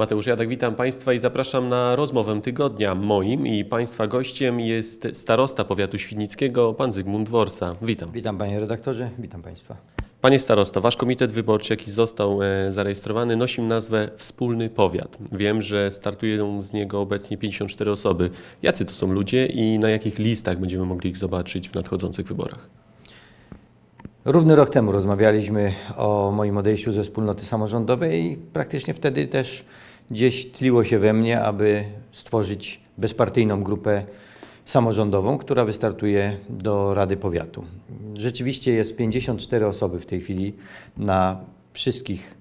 Mateusz Jadek, witam Państwa i zapraszam na rozmowę tygodnia. Moim i Państwa gościem jest starosta powiatu świdnickiego, pan Zygmunt Worsa. Witam. Witam panie redaktorze, witam państwa. Panie starosto, wasz komitet wyborczy, jaki został e, zarejestrowany, nosi nazwę Wspólny Powiat. Wiem, że startują z niego obecnie 54 osoby. Jacy to są ludzie i na jakich listach będziemy mogli ich zobaczyć w nadchodzących wyborach? Równy rok temu rozmawialiśmy o moim odejściu ze wspólnoty samorządowej i praktycznie wtedy też gdzieś tliło się we mnie, aby stworzyć bezpartyjną grupę samorządową, która wystartuje do Rady Powiatu. Rzeczywiście jest 54 osoby w tej chwili na wszystkich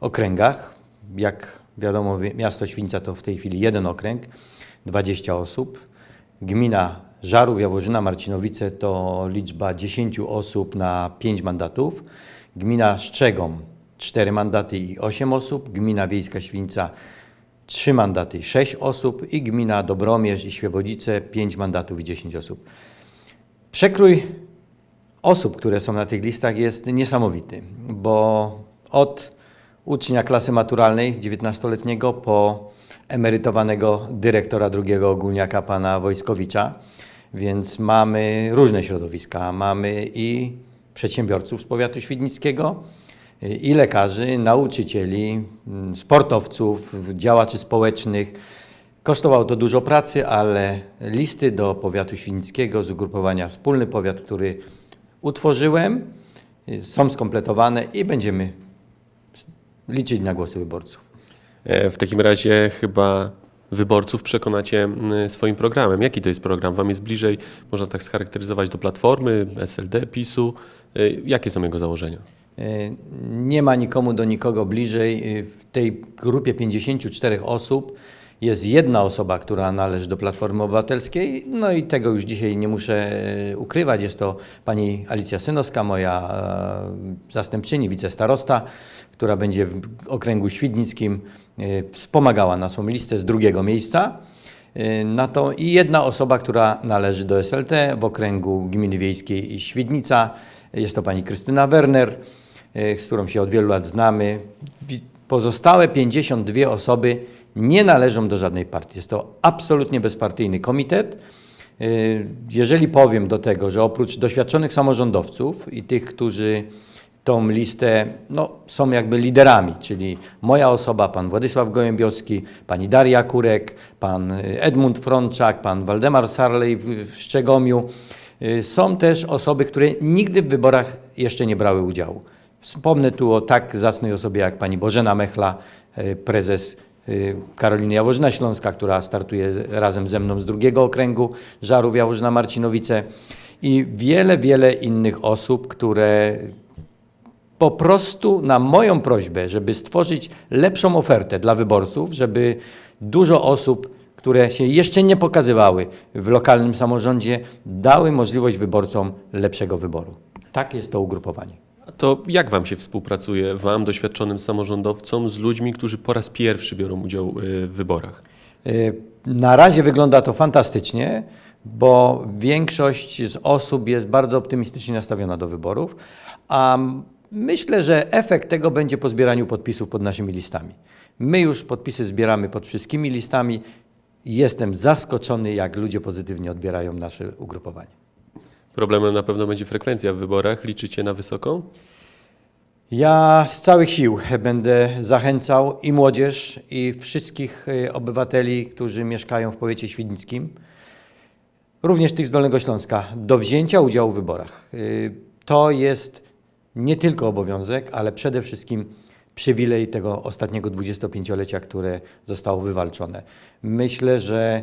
okręgach. Jak wiadomo, miasto Świńca to w tej chwili jeden okręg, 20 osób. Gmina Żarów, Jaworzyna, Marcinowice to liczba 10 osób na 5 mandatów. Gmina Szczegom 4 mandaty i 8 osób. Gmina Wiejska Świńca 3 mandaty i 6 osób. I gmina Dobromierz i Świebodzice 5 mandatów i 10 osób. Przekrój osób, które są na tych listach jest niesamowity, bo od ucznia klasy maturalnej 19-letniego po emerytowanego dyrektora drugiego ogólniaka pana Wojskowicza, więc mamy różne środowiska. Mamy i przedsiębiorców z powiatu świdnickiego, i lekarzy, nauczycieli, mm, sportowców, działaczy społecznych. Kosztowało to dużo pracy, ale listy do powiatu świdnickiego z ugrupowania Wspólny Powiat, który utworzyłem, są skompletowane i będziemy liczyć na głosy wyborców. E, W takim razie chyba wyborców przekonacie swoim programem. Jaki to jest program? Wam jest bliżej, można tak scharakteryzować, do Platformy, SLD, PiSu? E, Jakie są jego założenia? Nie ma nikomu do nikogo bliżej. W tej grupie 54 osób jest jedna osoba, która należy do Platformy Obywatelskiej. No i tego już dzisiaj nie muszę y, ukrywać. Jest to pani Alicja Synowska, moja e, zastępczyni, wicestarosta, która będzie w okręgu świdnickim y, wspomagała naszą listę z drugiego miejsca. Na to i jedna osoba, która należy do SLT w okręgu Gminy Wiejskiej Świdnica. Jest to pani Krystyna Werner, z którą się od wielu lat znamy. Pozostałe 52 osoby nie należą do żadnej partii. Jest to absolutnie bezpartyjny komitet. Y, Jeżeli powiem do tego, że oprócz doświadczonych samorządowców i tych, którzy tą listę no, są jakby liderami, czyli moja osoba, pan Władysław Gołębiowski, pani Daria Kurek, pan Edmund Frączak, pan Waldemar Sarlej w, Szczegomiu. Są też osoby, które nigdy w wyborach jeszcze nie brały udziału. Wspomnę tu o tak zacnej osobie jak pani Bożena Mechla, y, prezes y, Karoliny Jaworzyna Śląska, która startuje razem ze mną z drugiego okręgu Żarów Jaworzyna Marcinowice i wiele, wiele innych osób, które po prostu na moją prośbę, żeby stworzyć lepszą ofertę dla wyborców, żeby dużo osób, które się jeszcze nie pokazywały w lokalnym samorządzie, dały możliwość wyborcom lepszego wyboru. Tak jest to ugrupowanie. To jak wam się współpracuje, wam, doświadczonym samorządowcom, z ludźmi, którzy po raz pierwszy biorą udział e, w wyborach? Y, Na razie wygląda to fantastycznie, bo większość z osób jest bardzo optymistycznie nastawiona do wyborów, a myślę, że efekt tego będzie po zbieraniu podpisów pod naszymi listami. My już podpisy zbieramy pod wszystkimi listami. Jestem zaskoczony, jak ludzie pozytywnie odbierają nasze ugrupowanie. Problemem na pewno będzie frekwencja w wyborach. Liczycie na wysoką? Ja z całych sił będę zachęcał i młodzież, i wszystkich y, obywateli, którzy mieszkają w powiecie świdnickim, również tych z Dolnego Śląska, do wzięcia udziału w wyborach. Y, To jest nie tylko obowiązek, ale przede wszystkim przywilej tego ostatniego 25-lecia, które zostało wywalczone. Myślę, że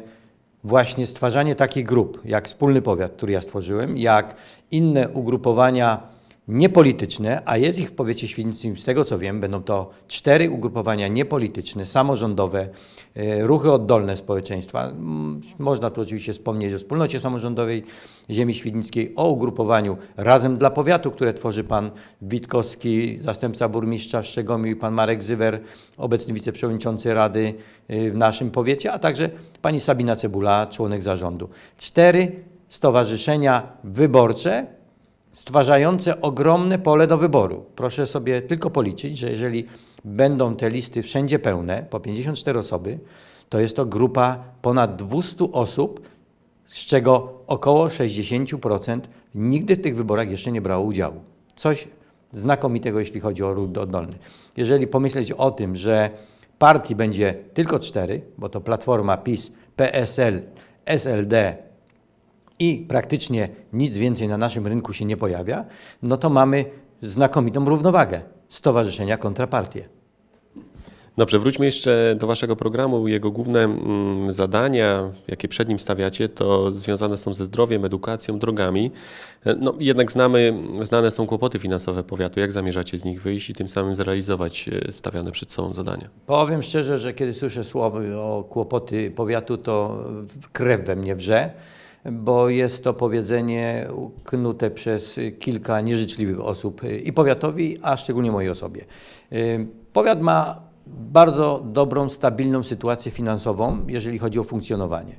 właśnie stwarzanie takich grup, jak Wspólny Powiat, który ja stworzyłem, jak inne ugrupowania niepolityczne, a jest ich w powiecie świdnickim, z tego co wiem, będą to cztery ugrupowania niepolityczne, samorządowe, e, ruchy oddolne społeczeństwa. Można tu oczywiście wspomnieć o wspólnocie samorządowej ziemi świdnickiej, o ugrupowaniu Razem dla Powiatu, które tworzy pan Witkowski, zastępca burmistrza w Szczegomiu i pan Marek Zywer, obecny wiceprzewodniczący Rady e, w naszym powiecie, a także pani Sabina Cebula, członek zarządu. Cztery stowarzyszenia wyborcze, stwarzające ogromne pole do wyboru. Proszę sobie tylko policzyć, że jeżeli będą te listy wszędzie pełne, po 54 osoby, to jest to grupa ponad 200 osób, z czego około 60% nigdy w tych wyborach jeszcze nie brało udziału. Coś znakomitego, jeśli chodzi o ruch oddolny. Jeżeli pomyśleć o tym, że partii będzie tylko cztery, bo to Platforma, PiS, PSL, SLD i praktycznie nic więcej na naszym rynku się nie pojawia, no to mamy znakomitą równowagę stowarzyszenia kontra partie. Dobrze, wróćmy jeszcze do Waszego programu. Jego główne mm, zadania, jakie przed nim stawiacie, to związane są ze zdrowiem, edukacją, drogami. E, No, jednak znamy, znane są kłopoty finansowe powiatu. Jak zamierzacie z nich wyjść i tym samym zrealizować e, stawiane przed sobą zadania? Powiem szczerze, że kiedy słyszę słowa o kłopoty powiatu, to krew we mnie wrze, bo jest to powiedzenie knute przez kilka nieżyczliwych osób i powiatowi, a szczególnie mojej osobie. Y, Powiat ma bardzo dobrą, stabilną sytuację finansową, jeżeli chodzi o funkcjonowanie.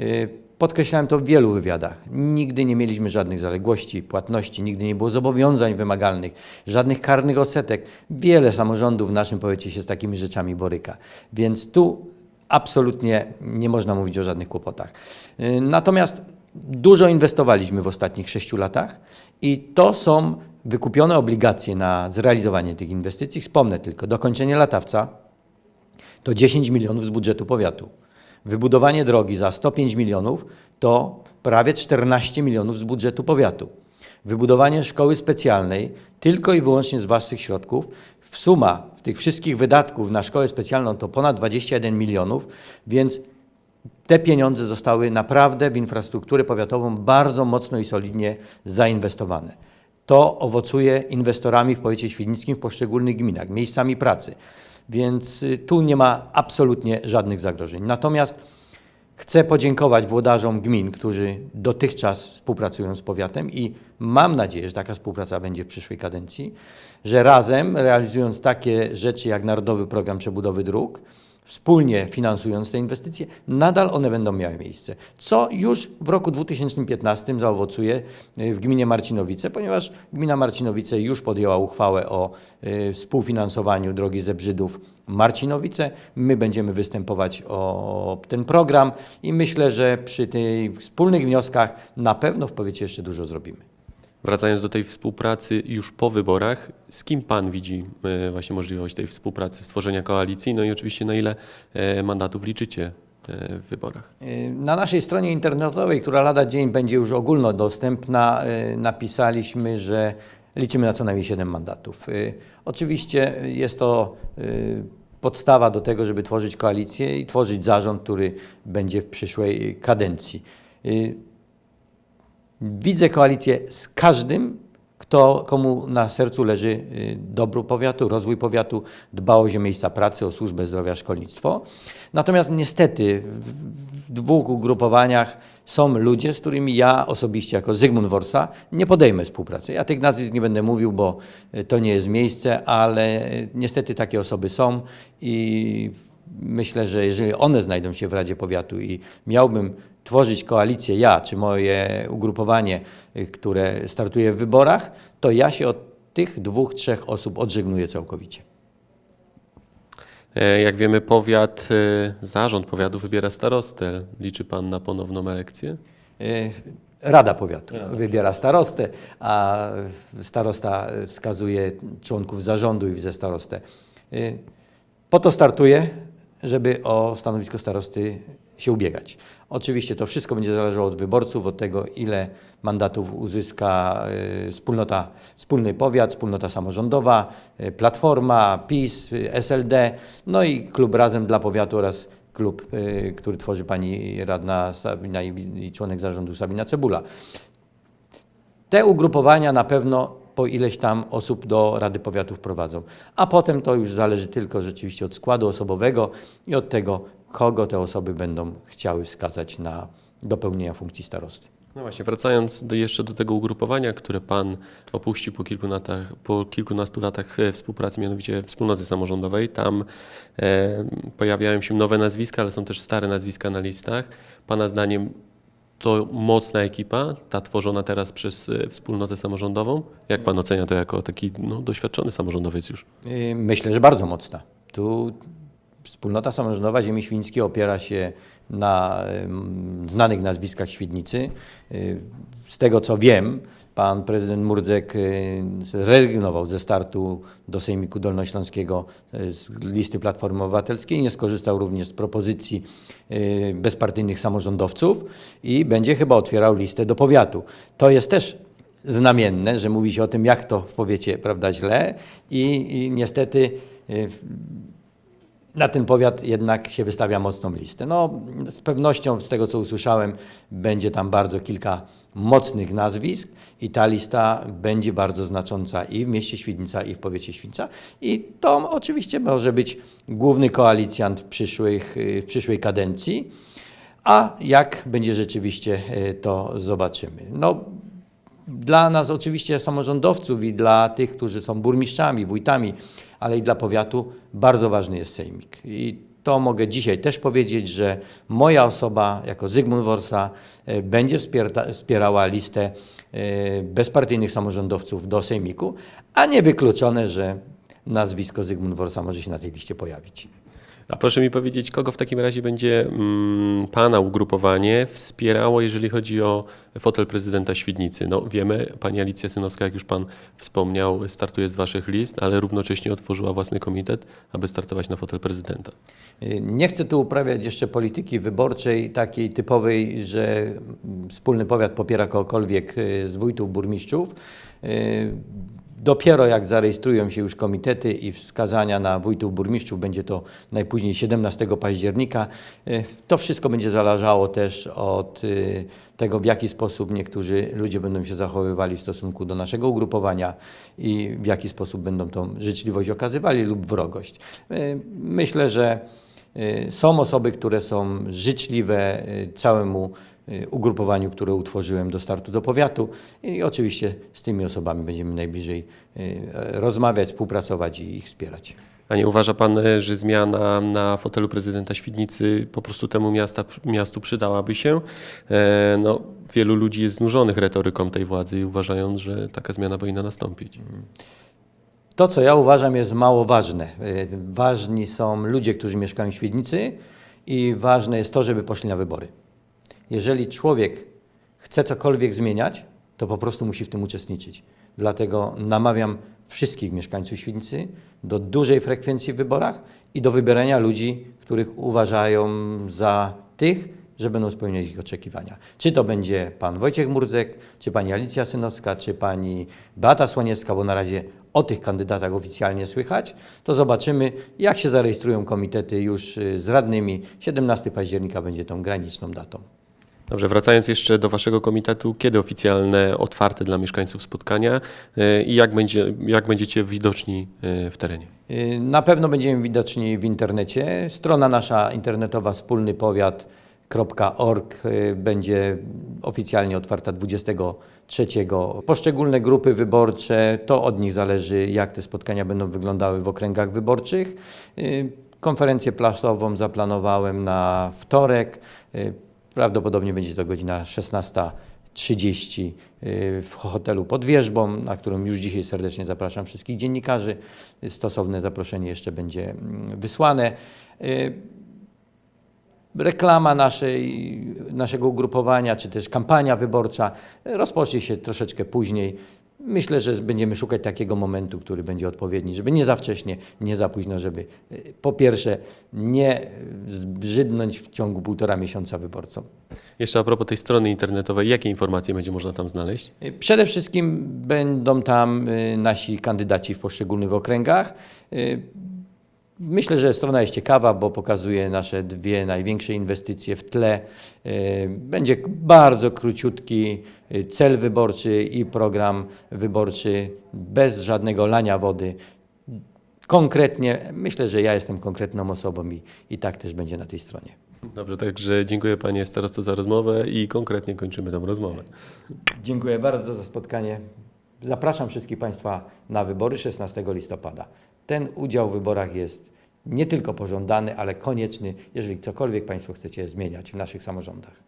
Y, Podkreślałem to w wielu wywiadach. Nigdy nie mieliśmy żadnych zaległości, płatności, nigdy nie było zobowiązań wymagalnych, żadnych karnych odsetek. Wiele samorządów w naszym powiecie się z takimi rzeczami boryka. Więc tu absolutnie nie można mówić o żadnych kłopotach. Y, Natomiast dużo inwestowaliśmy w ostatnich sześciu latach i to są wykupione obligacje na zrealizowanie tych inwestycji. Wspomnę tylko, dokończenie latawca to 10 milionów z budżetu powiatu. Wybudowanie drogi za 105 milionów to prawie 14 milionów z budżetu powiatu. Wybudowanie szkoły specjalnej tylko i wyłącznie z własnych środków. W suma tych wszystkich wydatków na szkołę specjalną to ponad 21 milionów, więc te pieniądze zostały naprawdę w infrastrukturę powiatową bardzo mocno i solidnie zainwestowane. To owocuje inwestorami w powiecie świdnickim w poszczególnych gminach, miejscami pracy. Więc y, tu nie ma absolutnie żadnych zagrożeń. Natomiast chcę podziękować włodarzom gmin, którzy dotychczas współpracują z powiatem i mam nadzieję, że taka współpraca będzie w przyszłej kadencji, że razem realizując takie rzeczy jak Narodowy Program Przebudowy Dróg, wspólnie finansując te inwestycje, nadal one będą miały miejsce. Co już w roku 2015 zaowocuje y, w gminie Marcinowice, ponieważ gmina Marcinowice już podjęła uchwałę o y, współfinansowaniu drogi Zebrzydów Marcinowice. My będziemy występować o ten program i myślę, że przy tych wspólnych wnioskach na pewno w powiecie jeszcze dużo zrobimy. Wracając do tej współpracy już po wyborach, z kim Pan widzi e, właśnie możliwość tej współpracy, stworzenia koalicji? No i oczywiście na ile e, mandatów liczycie e, w wyborach? Na naszej stronie internetowej, która lada dzień będzie już ogólnodostępna, napisaliśmy, że liczymy na co najmniej 7 mandatów. Oczywiście jest to podstawa do tego, żeby tworzyć koalicję i tworzyć zarząd, który będzie w przyszłej kadencji. Widzę koalicję z każdym, kto, komu na sercu leży y, dobro powiatu, rozwój powiatu, dbałość o miejsca pracy, o służbę zdrowia, szkolnictwo. Natomiast niestety w, w dwóch ugrupowaniach są ludzie, z którymi ja osobiście jako Zygmunt Worsa nie podejmę współpracy. Ja tych nazwisk nie będę mówił, bo y, to nie jest miejsce, ale y, niestety takie osoby są i myślę, że jeżeli one znajdą się w Radzie Powiatu i miałbym tworzyć koalicję, ja czy moje ugrupowanie, y, które startuje w wyborach, to ja się od tych dwóch, trzech osób odżegnuję całkowicie. E, Jak wiemy, powiat, e, zarząd powiatu wybiera starostę. Liczy Pan na ponowną elekcję? Y, Rada Powiatu wybiera starostę, a starosta wskazuje członków zarządu i wicestarostę. Y, Po to startuję, żeby o stanowisko starosty się ubiegać. Oczywiście to wszystko będzie zależało od wyborców, od tego, ile mandatów uzyska y, wspólnota, wspólny powiat, wspólnota samorządowa, y, Platforma, PiS, y, SLD, no i klub Razem dla Powiatu oraz klub, który tworzy pani radna Sabina i, członek zarządu Sabina Cebula. Te ugrupowania na pewno po ileś tam osób do Rady Powiatu wprowadzą. A potem to już zależy tylko rzeczywiście od składu osobowego i od tego, kogo te osoby będą chciały wskazać na do pełnienia funkcji starosty. No właśnie, wracając do, jeszcze do tego ugrupowania, które Pan opuścił po, kilku latach, po kilkunastu latach e, współpracy, mianowicie wspólnoty samorządowej, tam e, pojawiają się nowe nazwiska, ale są też stare nazwiska na listach. Pana zdaniem to mocna ekipa, ta tworzona teraz przez e, wspólnotę samorządową. Jak pan ocenia to jako taki no, doświadczony samorządowiec już? Y, Myślę, że bardzo mocna. Tu wspólnota samorządowa Ziemi Świńskiej opiera się na znanych nazwiskach Świdnicy. Y, Z tego co wiem, pan prezydent Murdzek y, zrezygnował ze startu do Sejmiku Dolnośląskiego y, z listy Platformy Obywatelskiej, nie skorzystał również z propozycji bezpartyjnych samorządowców i będzie chyba otwierał listę do powiatu. To jest też znamienne, że mówi się o tym, jak to w powiecie prawda, źle i, i niestety na ten powiat jednak się wystawia mocną listę. No, z pewnością, z tego co usłyszałem, będzie tam bardzo kilka mocnych nazwisk i ta lista będzie bardzo znacząca i w mieście Świdnica, i w powiecie Świdnica. I to oczywiście może być główny koalicjant w, przyszłych, w przyszłej kadencji. A jak będzie rzeczywiście, y, to zobaczymy. No, dla nas oczywiście samorządowców i dla tych, którzy są burmistrzami, wójtami, ale i dla powiatu bardzo ważny jest sejmik. I to mogę dzisiaj też powiedzieć, że moja osoba jako Zygmunt Worsa e, będzie wspierała listę e, bezpartyjnych samorządowców do sejmiku, a nie wykluczone, że nazwisko Zygmunt Worsa może się na tej liście pojawić. A proszę mi powiedzieć, kogo w takim razie będzie mm, Pana ugrupowanie wspierało, jeżeli chodzi o fotel prezydenta Świdnicy? No wiemy, Pani Alicja Synowska, jak już Pan wspomniał, startuje z Waszych list, ale równocześnie otworzyła własny komitet, aby startować na fotel prezydenta. Y, Nie chcę tu uprawiać jeszcze polityki wyborczej takiej typowej, że wspólny powiat popiera kogokolwiek y, z wójtów, burmistrzów. Dopiero jak zarejestrują się już komitety i wskazania na wójtów, burmistrzów, będzie to najpóźniej 17 października, y, to wszystko będzie zależało też od y, tego, w jaki sposób niektórzy ludzie będą się zachowywali w stosunku do naszego ugrupowania i w jaki sposób będą tą życzliwość okazywali lub wrogość. Y, Myślę, że są osoby, które są życzliwe całemu ugrupowaniu, które utworzyłem do startu do powiatu i oczywiście z tymi osobami będziemy najbliżej y, rozmawiać, współpracować i ich wspierać. A nie uważa Pan, e, że zmiana na fotelu prezydenta Świdnicy po prostu temu miasta, miastu przydałaby się? E, No, wielu ludzi jest znużonych retoryką tej władzy i uważają, że taka zmiana powinna nastąpić. To, co ja uważam, jest mało ważne. Y, Ważni są ludzie, którzy mieszkają w Świdnicy i ważne jest to, żeby poszli na wybory. Jeżeli człowiek chce cokolwiek zmieniać, to po prostu musi w tym uczestniczyć. Dlatego namawiam wszystkich mieszkańców Świdnicy do dużej frekwencji w wyborach i do wybierania ludzi, których uważają za tych, że będą spełniać ich oczekiwania. Czy to będzie pan Wojciech Murdzek, czy pani Alicja Synowska, czy pani Beata Słoniecka, bo na razie o tych kandydatach oficjalnie słychać, to zobaczymy, jak się zarejestrują komitety już y, z radnymi. 17 października będzie tą graniczną datą. Dobrze, wracając jeszcze do Waszego komitetu, kiedy oficjalne, otwarte dla mieszkańców spotkania e, i jak, będzie, jak będziecie widoczni e, w terenie? Y, Na pewno będziemy widoczni w internecie. Strona nasza internetowa wspólnypowiat.org y, będzie oficjalnie otwarta 23. Poszczególne grupy wyborcze, to od nich zależy, jak te spotkania będą wyglądały w okręgach wyborczych. Y, Konferencję plasową zaplanowałem na wtorek. Prawdopodobnie będzie to godzina 16.30 y, w hotelu pod wierzbą, na którą już dzisiaj serdecznie zapraszam wszystkich dziennikarzy. Stosowne zaproszenie jeszcze będzie mm, wysłane. Y, Reklama naszej, naszego ugrupowania, czy też kampania wyborcza rozpocznie się troszeczkę później. Myślę, że będziemy szukać takiego momentu, który będzie odpowiedni, żeby nie za wcześnie, nie za późno, żeby y, po pierwsze nie zbrzydnąć w ciągu półtora miesiąca wyborcom. Jeszcze a propos tej strony internetowej, jakie informacje będzie można tam znaleźć? Y, Przede wszystkim będą tam y, nasi kandydaci w poszczególnych okręgach. Myślę, że strona jest ciekawa, bo pokazuje nasze dwie największe inwestycje w tle. Y, Będzie bardzo króciutki y, cel wyborczy i program wyborczy bez żadnego lania wody. Konkretnie, myślę, że ja jestem konkretną osobą i, i tak też będzie na tej stronie. Dobrze, także dziękuję Panie starosto za rozmowę i konkretnie kończymy tę rozmowę. Dziękuję bardzo za spotkanie. Zapraszam wszystkich Państwa na wybory 16 listopada ten udział w wyborach jest nie tylko pożądany, ale konieczny, jeżeli cokolwiek Państwo chcecie zmieniać w naszych samorządach.